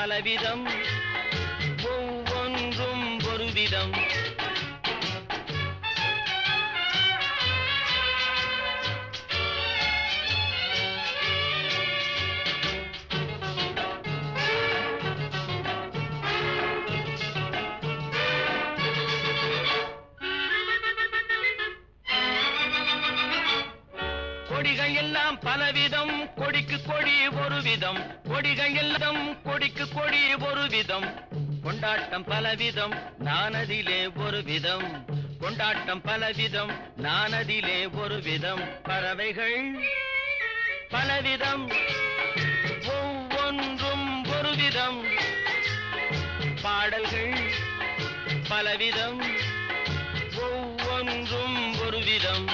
பலவிதம். ஒவ்வொன்றும் ஒரு விதம். கொடிகள் எல்லாம் பலவிதம் கொடிக்கு கொடி ஒரு விதம் கொடிகள் எல்லாம் கொடிக்கு கொடி ஒரு விதம் கொண்டாட்டம் பலவிதம் நானதிலே ஒரு விதம் கொண்டாட்டம் பலவிதம் நானதிலே ஒரு விதம் பறவைகள் பலவிதம் ஒவ்வொன்றும் ஒரு விதம் பாடல்கள் பலவிதம் ஒவ்வொன்றும் ஒரு விதம்